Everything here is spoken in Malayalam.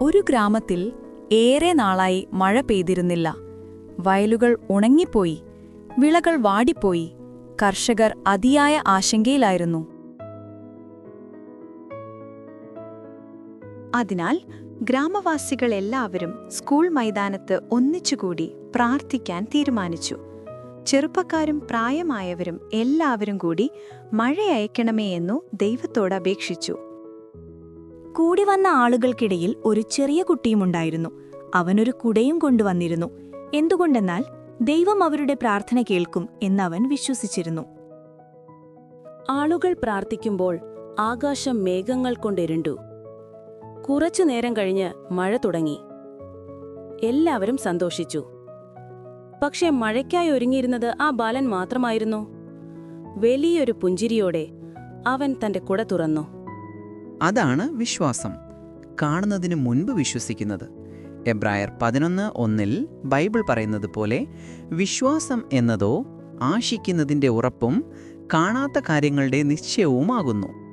ഒരു ഗ്രാമത്തിൽ ഏറെ നാളായി മഴ പെയ്തിരുന്നില്ല. വയലുകൾ ഉണങ്ങിപ്പോയി വിളകൾ വാടിപ്പോയി കർഷകർ അതിയായ ആശങ്കയിലായിരുന്നു. അതിനാൽ ഗ്രാമവാസികൾ എല്ലാവരും സ്കൂൾ മൈതാനത്ത് ഒന്നിച്ചുകൂടി പ്രാർത്ഥിക്കാൻ തീരുമാനിച്ചു. ചെറുപ്പക്കാരും പ്രായമായവരും എല്ലാവരും കൂടി മഴ അയക്കണമേ എന്നു ദൈവത്തോട് അപേക്ഷിച്ചു. കൂടി വന്ന ആളുകൾക്കിടയിൽ ഒരു ചെറിയ കുട്ടിയുമുണ്ടായിരുന്നു അവനൊരു കുടയും കൊണ്ടുവന്നിരുന്നു. എന്തുകൊണ്ടെന്നാൽ ദൈവം അവരുടെ പ്രാർത്ഥന കേൾക്കും എന്നവൻ വിശ്വസിച്ചിരുന്നു. ആളുകൾ പ്രാർത്ഥിക്കുമ്പോൾ ആകാശം മേഘങ്ങൾ കൊണ്ടിരുണ്ടു. കുറച്ചു നേരം കഴിഞ്ഞ് മഴ തുടങ്ങി. എല്ലാവരും സന്തോഷിച്ചു. പക്ഷേ മഴയ്ക്കായി ഒരുങ്ങിയിരുന്നത് ആ ബാലൻ മാത്രമായിരുന്നു. വലിയൊരു പുഞ്ചിരിയോടെ അവൻ തന്റെ കുട തുറന്നു. അതാണ് വിശ്വാസം. കാണുന്നതിന് മുൻപ് വിശ്വസിക്കുന്നത്. എബ്രായർ പതിനൊന്ന് ഒന്നിൽ ബൈബിൾ പറയുന്നത് പോലെ വിശ്വാസം എന്നതോ ആശിക്കുന്നതിന്റെ ഉറപ്പും കാണാത്ത കാര്യങ്ങളുടെ നിശ്ചയവുമാകുന്നു.